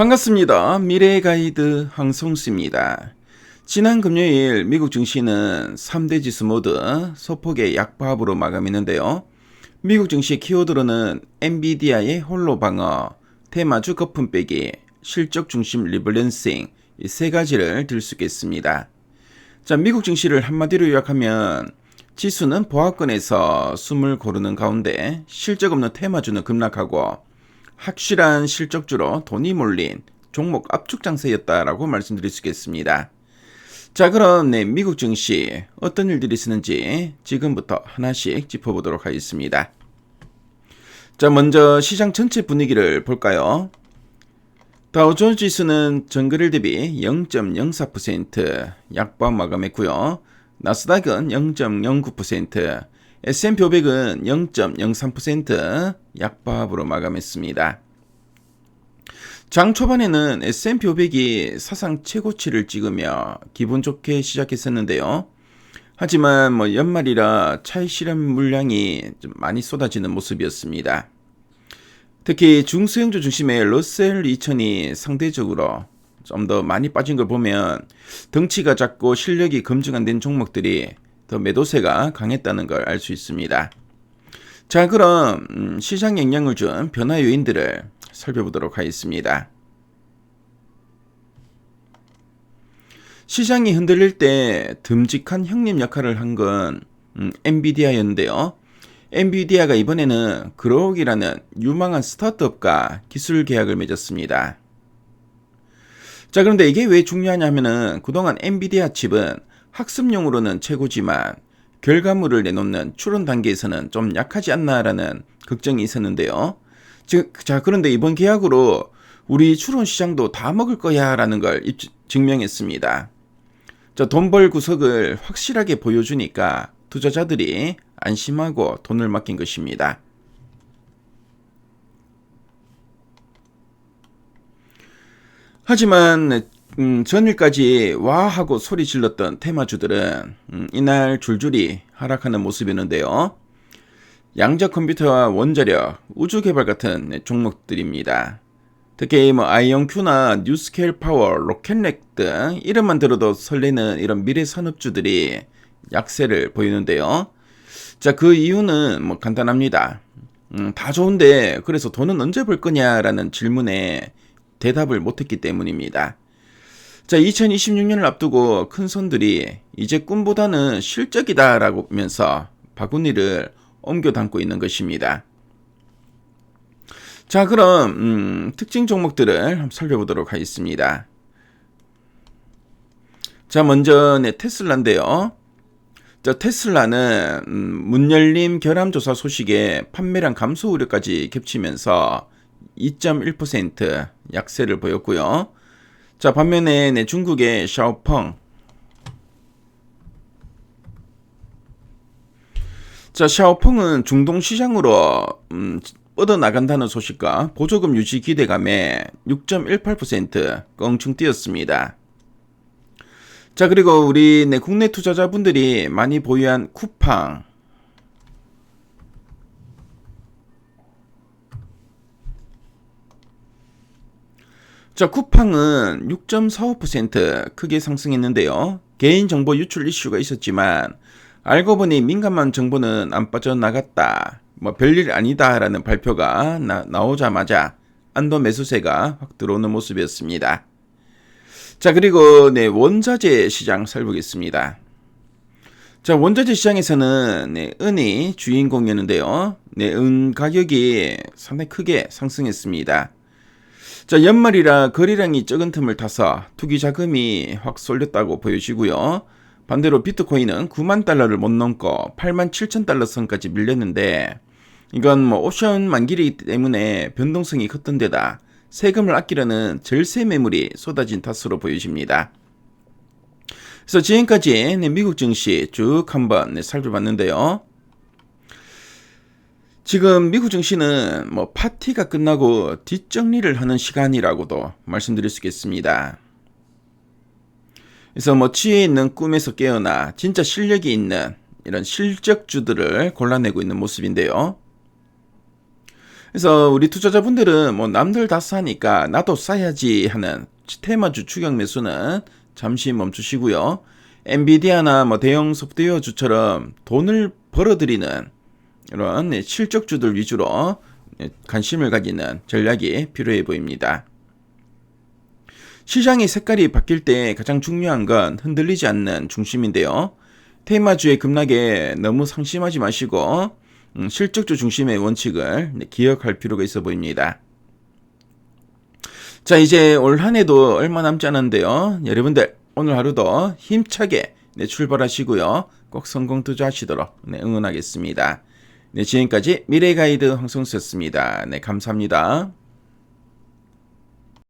반갑습니다. 미래의 가이드 황송수입니다. 지난 금요일 미국 증시는 3대 지수 모두 소폭의 약보합으로 마감했는데요. 미국 증시 키워드로는 엔비디아의 홀로 방어, 테마주 거품 빼기, 실적 중심 리밸런싱 이 세 가지를 들 수 있겠습니다. 자, 미국 증시를 한마디로 요약하면 지수는 보합권에서 숨을 고르는 가운데 실적 없는 테마주는 급락하고 확실한 실적주로 돈이 몰린 종목 압축 장세였다라고 말씀드릴 수 있겠습니다. 자, 그럼 네, 미국 증시 어떤 일들이 있었는지 지금부터 하나씩 짚어보도록 하겠습니다. 자, 먼저 시장 전체 분위기를 볼까요? 다우존 지수는 전거래일 대비 0.04% 약보합 마감했고요. 나스닥은 0.09%, S&P 500은 0.03% 약보합으로 마감했습니다. 장 초반에는 S&P 500이 사상 최고치를 찍으며 기분 좋게 시작했었는데요. 하지만 뭐 연말이라 차익 실현 물량이 좀 많이 쏟아지는 모습이었습니다. 특히 중소형주 중심의 러셀 2000이 상대적으로 좀 더 많이 빠진 걸 보면 덩치가 작고 실력이 검증 안 된 종목들이 더 매도세가 강했다는 걸 알 수 있습니다. 자, 그럼 음, 시장 영향을 준 변화 요인들을 살펴보도록 하겠습니다. 시장이 흔들릴 때 듬직한 형님 역할을 한건 음, 엔비디아였는데요. 엔비디아가 이번에는 그로욱이라는 유망한 스타트업과 기술 계약을 맺었습니다. 자, 그런데 이게 왜 중요하냐면은 그동안 엔비디아 칩은 학습용으로는 최고지만 결과물을 내놓는 추론 단계에서는 좀 약하지 않나라는 걱정이 있었는데요. 즉, 자, 그런데 이번 계약으로 우리 추론 시장도 다 먹을 거야 라는 걸 증명했습니다. 자, 돈벌 구석을 확실하게 보여주니까 투자자들이 안심하고 돈을 맡긴 것입니다. 하지만 음, 전일까지 와 하고 소리 질렀던 테마주들은 음, 이날 줄줄이 하락하는 모습이었는데요. 양자 컴퓨터와 원자력, 우주 개발 같은 종목들입니다. 특히 뭐 아이언큐나 뉴스케일 파워, 로켓렉 등 이름만 들어도 설레는 이런 미래 산업주들이 약세를 보이는데요. 자, 그 이유는 뭐 간단합니다. 음, 다 좋은데 그래서 돈은 언제 벌 거냐라는 질문에 대답을 못했기 때문입니다. 자, 2026년을 앞두고 큰 손들이 이제 꿈보다는 실적이다라고 하면서 바구니를 옮겨 담고 있는 것입니다. 자, 그럼 음, 특징 종목들을 한번 살펴보도록 하겠습니다. 자, 먼저 네, 테슬라인데요. 자, 테슬라는 음, 문열림 결함조사 소식에 판매량 감소 우려까지 겹치면서 2.1% 약세를 보였고요. 자, 반면에 네, 중국의 샤오펑. 자, 샤오펑은 중동 시장으로 음, 뻗어나간다는 소식과 보조금 유지 기대감에 6.18% 껑충 뛰었습니다. 자, 그리고 우리 네, 국내 투자자분들이 많이 보유한 쿠팡. 자, 쿠팡은 6.45% 크게 상승했는데요. 개인정보 유출 이슈가 있었지만 알고 보니 민감한 정보는 안 빠져나갔다. 뭐 별일 아니다라는 발표가 나, 나오자마자 안도 매수세가 확 들어오는 모습이었습니다. 자, 그리고 네, 원자재 시장 살펴보겠습니다. 자, 원자재 시장에서는 네, 은이 주인공이었는데요. 네, 은 가격이 상당히 크게 상승했습니다. 자, 연말이라 거래량이 적은 틈을 타서 투기 자금이 확 쏠렸다고 보여지고요. 반대로 비트코인은 9만 달러를 못 넘고 8만 7천 달러 선까지 밀렸는데 이건 뭐 옵션 만기이기 때문에 변동성이 컸던 데다 세금을 아끼려는 절세 매물이 쏟아진 탓으로 보여집니다. 그래서 지금까지 미국 증시 쭉 한번 살펴봤는데요. 지금 미국 증시는 뭐 파티가 끝나고 뒷정리를 하는 시간이라고도 말씀드릴 수 있겠습니다. 그래서 뭐 취해 있는 꿈에서 깨어나 진짜 실력이 있는 이런 실적주들을 골라내고 있는 모습인데요. 그래서 우리 투자자분들은 뭐 남들 다 사니까 나도 사야지 하는 테마주 추격 매수는 잠시 멈추시고요. 엔비디아나 뭐 대형 소프트웨어 주처럼 돈을 벌어들이는 이런 네, 실적주들 위주로 네, 관심을 가지는 전략이 필요해 보입니다. 시장의 색깔이 바뀔 때 가장 중요한 건 흔들리지 않는 중심인데요. 테마주의 급락에 너무 상심하지 마시고 음, 실적주 중심의 원칙을 네, 기억할 필요가 있어 보입니다. 자, 이제 올 한 해도 얼마 남지 않았는데요. 여러분들, 오늘 하루도 힘차게 네, 출발하시고요. 꼭 성공 투자하시도록 네, 응원하겠습니다. 네, 지금까지 미래가이드 황성수였습니다. 네, 감사합니다.